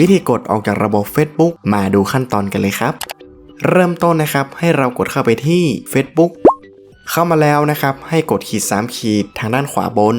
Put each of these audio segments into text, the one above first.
วิธีกดออกจากระบบ Facebook มาดูขั้นตอนกันเลยครับ เริ่มต้นนะครับให้เรากดเข้าไปที่ Facebook เข้ามาแล้วนะครับ ให้กดขีด 3 ขีดทางด้านขวาบน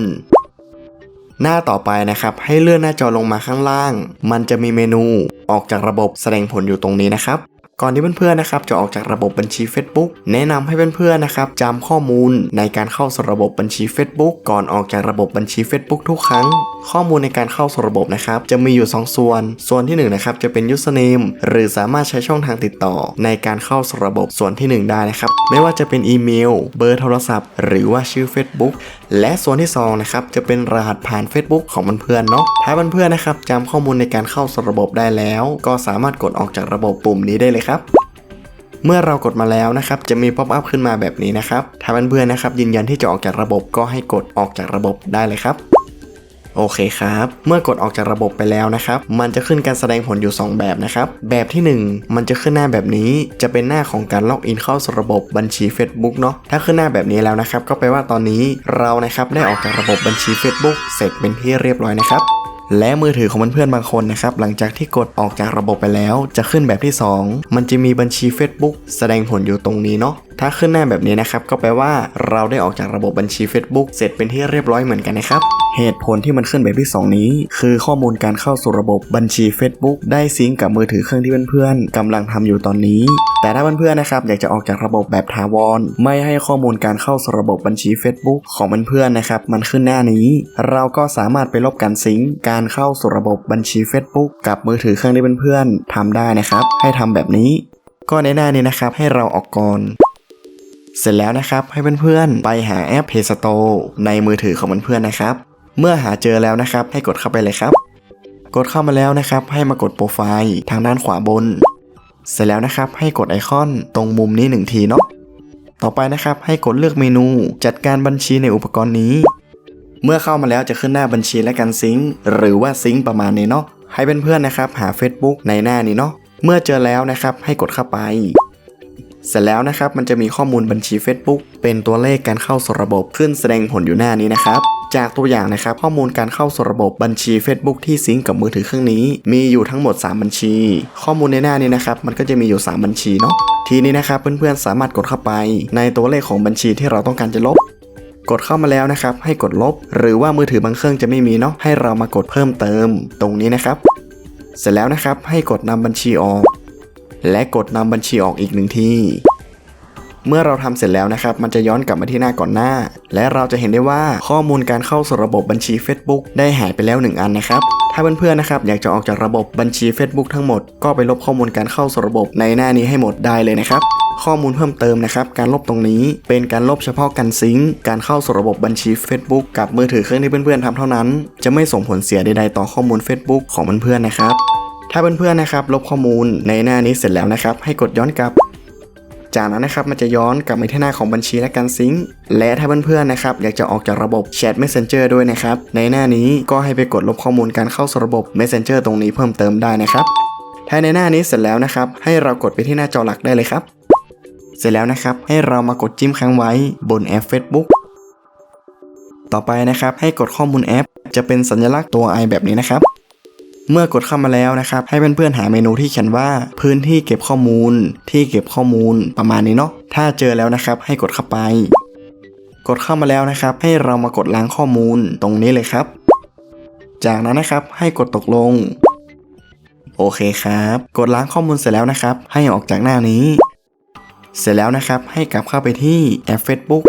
หน้าต่อไปนะครับ ให้เลื่อนหน้าจอลงมาข้างล่าง มันจะมีเมนูออกจากระบบแสดงผลอยู่ตรงนี้นะครับ ก่อนที่เพื่อนๆนะครับจะออกจากระบบบัญชี Facebook แนะนำให้เพื่อนๆนะครับจำข้อมูลในการเข้าสู่ระบบบัญชี Facebook ก่อนออกจากระบบบัญชี Facebook ทุกครั้ง ข้อมูลในการเข้าสู่ระบบนะครับจะมีอยู่ 2 ส่วน ส่วนที่1นะครับจะเป็น username หรือสามารถใช้ช่องทางติดต่อ ในการเข้าสู่ระบบส่วนที่ 1 ได้นะครับไม่ว่าจะเป็นอีเมล เบอร์โทรศัพท์ หรือว่าชื่อ Facebook และส่วนที่2นะครับจะเป็นรหัสผ่าน Facebook ของเพื่อนๆเนาะถ้าเพื่อนๆนะครับจำข้อมูลในการเข้าสู่ระบบได้แล้ว ก็สามารถกดออกจากระบบปุ่มนี้ได้เลยครับ เมื่อเรากดมาแล้วนะครับจะมีป๊อปอัพขึ้นมาแบบนี้นะครับถ้าเพื่อนๆนะครับยืนยันที่จะออกจากระบบก็ให้กดออกจากระบบได้เลยครับโอเคครับ เมื่อกดออกจากระบบไปแล้วนะครับ มันจะขึ้นการแสดงผลอยู่ 2 แบบนะครับ แบบที่ 1 มันจะขึ้นหน้าแบบนี้ จะเป็นหน้าของการล็อกอินเข้าสู่ระบบบัญชี Facebook เนาะ ถ้าขึ้นหน้าแบบนี้แล้วนะครับ ก็แปลว่าตอนนี้เรานะครับได้ออกจากระบบบัญชี Facebook เสร็จเป็นที่เรียบร้อยนะครับ และมือถือของเพื่อนๆบางคนนะครับหลังจากที่กดออกจากระบบไปแล้ว จะขึ้นแบบที่ 2 มันจะมีบัญชี Facebook แสดงผลอยู่ตรงนี้เนาะ ถ้าขึ้นหน้าแบบนี้นะครับก็แปลว่าเราได้ออกจากระบบบัญชี Facebook เสร็จเป็นที่เรียบร้อยเหมือนกันนะครับ เหตุผลที่มันขึ้นแบบที่ 2 นี้ คือข้อมูลการเข้าสู่ระบบบัญชี Facebook ได้ซิงกับมือถือเครื่องที่เพื่อนๆกำลังทำอยู่ตอนนี้ แต่ถ้าเพื่อนๆนะครับอยากจะออกจากระบบแบบถาวร ไม่ให้ข้อมูลการเข้าสู่ระบบบัญชี Facebook ของเพื่อนๆนะครับมันขึ้นหน้านี้ เราก็สามารถไปลบการซิงก์การเข้าสู่ระบบบัญชี Facebook กับมือถือเครื่องที่เพื่อนๆทำได้นะครับ ให้ทำแบบนี้ ก็ในหน้านี้นะครับให้เราออกก่อน เสร็จแล้วนะครับให้เพื่อนๆ ไปหาแอป Play Store ในมือถือของเพื่อนๆนะครับ เมื่อหาเจอแล้วนะครับ ให้กดเข้าไปเลยครับ กดเข้ามาแล้วนะครับ ให้มากดโปรไฟล์ทางด้านขวาบน เสร็จแล้วนะครับ ให้กดไอคอนตรงมุมนี้หนึ่งทีเนาะต่อไปนะครับให้กดเลือกเมนู จัดการบัญชีในอุปกรณ์นี้ เมื่อเข้ามาแล้วจะขึ้นหน้าบัญชีและการซิงค์หรือว่าซิงค์ประมาณนี้เนาะให้เพื่อนๆนะครับ หา Facebook ในหน้านี้เนาะเมื่อเจอแล้วนะครับ ให้กดเข้าไป เสร็จแล้วนะครับมันจะมีข้อมูลบัญชี Facebook เป็นตัวเลขการเข้าสู่ระบบขึ้นแสดงผลอยู่หน้านี้นะครับจากตัวอย่างนะครับข้อมูลการเข้าสู่ระบบบัญชี Facebook ที่ซิงก์กับมือถือเครื่องนี้ มีอยู่ทั้งหมด 3 บัญชี ข้อมูลในหน้านี้นะครับมันก็จะมีอยู่ 3 บัญชีเนาะทีนี้นะครับเพื่อนๆสามารถกดเข้าไป ในตัวเลขของบัญชีที่เราต้องการจะลบ กดเข้ามาแล้วนะครับ ให้กดลบ หรือว่ามือถือบางเครื่องจะไม่มีเนาะให้เรามากดเพิ่มเติม ตรงนี้นะครับ เสร็จแล้วนะครับให้กดนำบัญชีออก และกดนำบัญชีออกอีกหนึ่งทีเมื่อเราทำเสร็จแล้วนะครับ มันจะย้อนกลับมาที่หน้าก่อนหน้า และเราจะเห็นได้ว่าข้อมูลการเข้าสู่ระบบบัญชี Facebook ได้หายไปแล้ว 1 อันนะครับ ถ้าเพื่อนๆนะครับอยากจะออกจากระบบบัญชี Facebook ทั้งหมด ก็ไปลบข้อมูลการเข้าสู่ระบบในหน้านี้ให้หมดได้เลยนะครับ ข้อมูลเพิ่มเติมนะครับ การลบตรงนี้เป็นการลบเฉพาะการซิงก์การเข้าสู่ระบบบัญชี Facebook กับมือถือเครื่องที่เพื่อนๆทำเท่านั้น จะไม่ส่งผลเสียใดๆต่อข้อมูล Facebook ของเพื่อนๆนะครับ ถ้าเพื่อนๆนะครับลบข้อมูลในหน้านี้เสร็จแล้วนะครับ ให้กดย้อนกลับ จากนั้นนะครับมันจะย้อนกลับมาที่หน้าของบัญชีและการซิงค์และถ้าเพื่อนๆนะครับอยากจะออกจากระบบแชท Messenger ด้วยนะครับ ในหน้านี้ก็ให้ไปกดลบข้อมูลการเข้าสู่ระบบ Messenger ตรงนี้เพิ่มเติมได้นะครับถ้าในหน้านี้เสร็จแล้วนะครับ ให้เรากดไปที่หน้าจอหลักได้เลยครับ เสร็จแล้วนะครับ ให้เรามากดจิ้มค้างไว้บนแอป Facebook ต่อไปนะครับให้กดข้อมูลแอป จะเป็นสัญลักษณ์ตัว i แบบนี้นะครับ เมื่อกดเข้ามาแล้วนะครับ ให้เพื่อนๆหาเมนูที่เขียนว่าพื้นที่เก็บข้อมูล ที่เก็บข้อมูลประมาณนี้เนาะถ้าเจอแล้วนะครับ ให้กดเข้าไป กดเข้ามาแล้วนะครับ ให้เรามากดล้างข้อมูลตรงนี้เลยครับ จากนั้นนะครับให้กดตกลง โอเคครับ กดล้างข้อมูลเสร็จแล้วนะครับ ให้ออกจากหน้านี้ เสร็จแล้วนะครับให้กลับเข้าไปที่แอป Facebook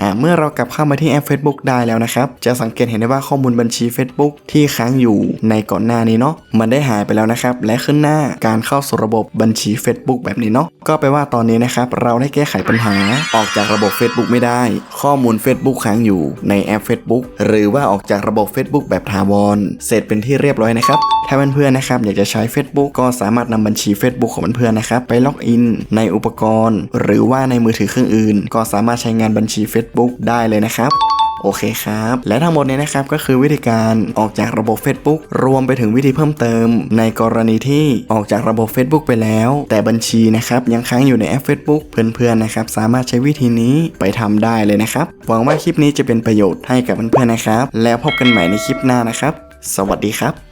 อ่าเมื่อเรากลับเข้ามาที่แอป Facebook ได้แล้วนะครับ จะสังเกตเห็นได้ว่าข้อมูลบัญชี Facebook ที่ค้างอยู่ในก่อนหน้านี้เนาะมันได้หายไปแล้วนะครับ และขึ้นหน้าการเข้าสู่ระบบบัญชี Facebook แบบนี้เนาะก็แปลว่าตอนนี้นะครับเราได้แก้ไขปัญหาออกจากระบบ Facebook ไม่ได้ ข้อมูล Facebook ค้างอยู่ในแอป Facebook หรือว่าออกจากระบบ Facebook แบบถาวรเสร็จเป็นที่เรียบร้อยนะครับถ้าเพื่อนๆนะครับอยากจะใช้ Facebook ก็สามารถนำบัญชี Facebook ของเพื่อนๆนะครับไปล็อกอินในอุปกรณ์ หรือว่าในมือถือเครื่องอื่น ก็สามารถใช้งานบัญชี Facebook ได้เลยนะครับโอเคครับ และทั้งหมดนี้นะครับก็คือวิธีการออกจากระบบ Facebook รวมไปถึงวิธีเพิ่มเติม ในกรณีที่ออกจากระบบ Facebook ไปแล้ว แต่บัญชีนะครับยังค้างอยู่ในแอป Facebook เพื่อนๆนะครับสามารถใช้วิธีนี้ไปทำได้เลยนะครับหวังว่าคลิปนี้จะเป็นประโยชน์ให้กับเพื่อนๆนะครับ แล้วพบกันใหม่ในคลิปหน้านะครับ สวัสดีครับ